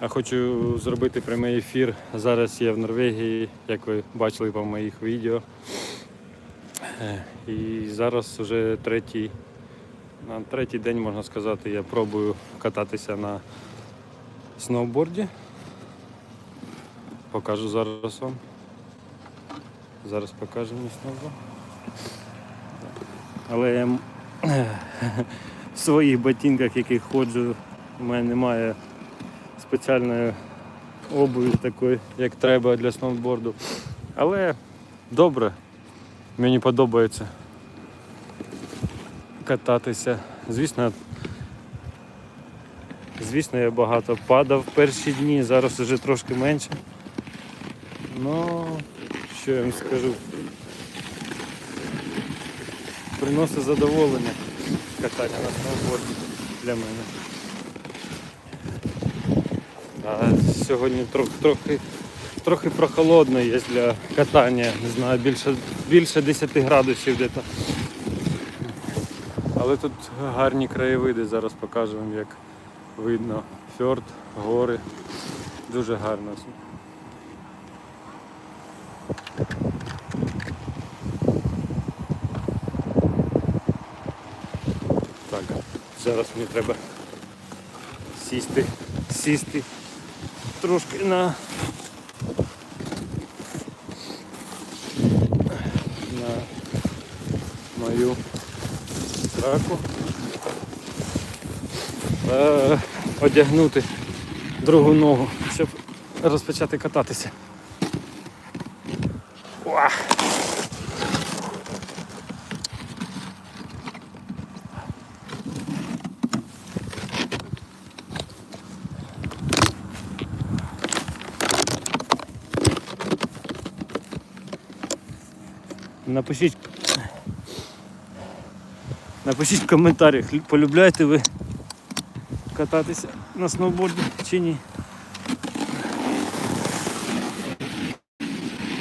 А хочу зробити прямий ефір. Зараз я в Норвегії, як ви бачили по моїх відео. Е, І зараз вже третій, на третій день, можна сказати, я пробую кататися на сноуборді. Покажу зараз вам. Зараз покажу мій сноуборд. Але я в своїх ботинках, яких ходжу, у мене немає спеціальної обуві такої, як треба для сноуборду. Але добре, мені подобається кататися. Звісно, звісно, я багато падав перші дні, зараз вже трошки менше. Ну, що я вам скажу? Приносить задоволення катання на сноуборді для мене. А сьогодні трохи, трохи, трохи прохолодно є для катання, не знаю, більше, більше 10 градусів десь. Але тут гарні краєвиди, зараз покажу вам, як видно. Фьорд, гори. Дуже гарно. Так, зараз мені треба сісти, сісти трошки на, на мою траку. Та одягнути другу ногу, щоб розпочати кататися. Уа! Напишіть. Напишіть в коментарях, полюбляєте ви кататися на сноуборді чи ні.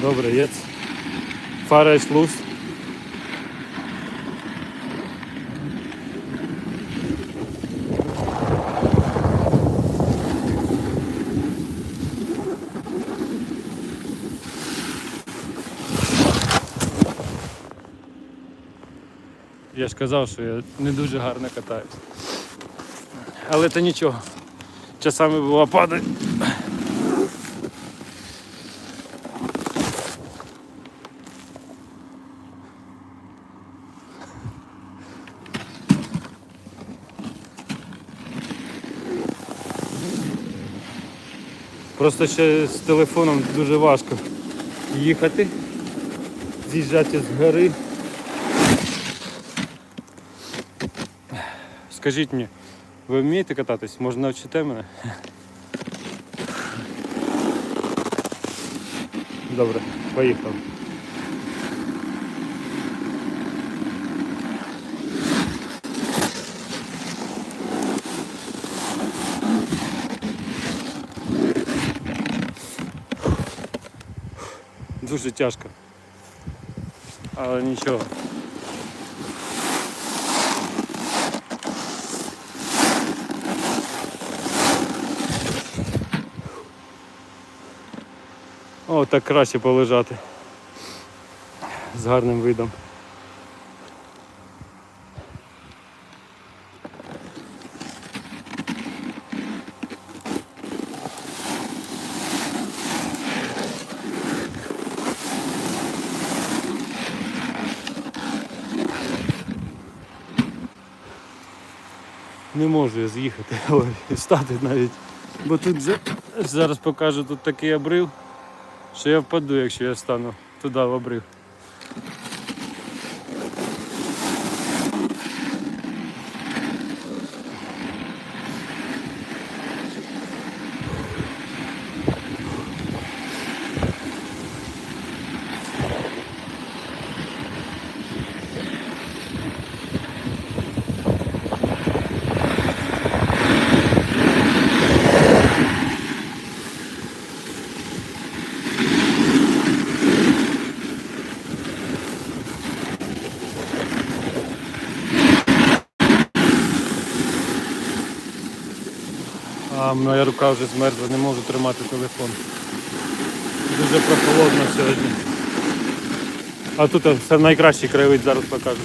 Добре, є. Фара і los. Я ж казав, що я не дуже гарно катаюсь. Але то нічого. Часами бува падає. Просто ще з телефоном дуже важко їхати, з'їжджати з гори. Скажіть мені, ви вмієте кататись? Може навчите мене? Добре, поїхав. Дуже тяжко. Але нічого. О, так краще полежати. З гарним видом. Не можу я з'їхати, встати навіть. Бо тут зараз покажу тут такий обрив, що я впаду, якщо я стану туди в обрив. А моя рука вже змерзла, не можу тримати телефон. Дуже прохолодно сьогодні. А тут все найкращий краєвид зараз покажу.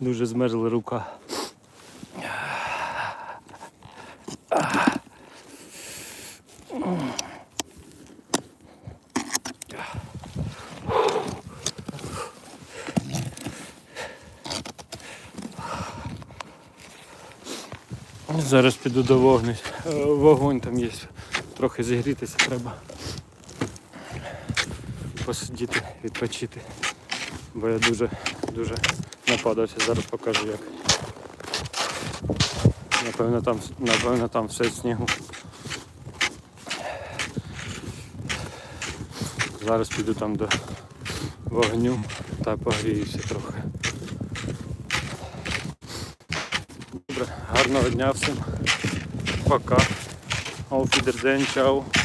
Дуже змерзла рука. Зараз піду до вогню. Е, Вогонь там є. Трохи зігрітися треба. Посидіти, відпочити. Бо я дуже, дуже нападався. Зараз покажу як. Напевно там, напевно там все снігу. Зараз піду там до вогню та погріюся трохи. Добре, гарного дня всім. Пока. Auf Wiedersehen, ciao.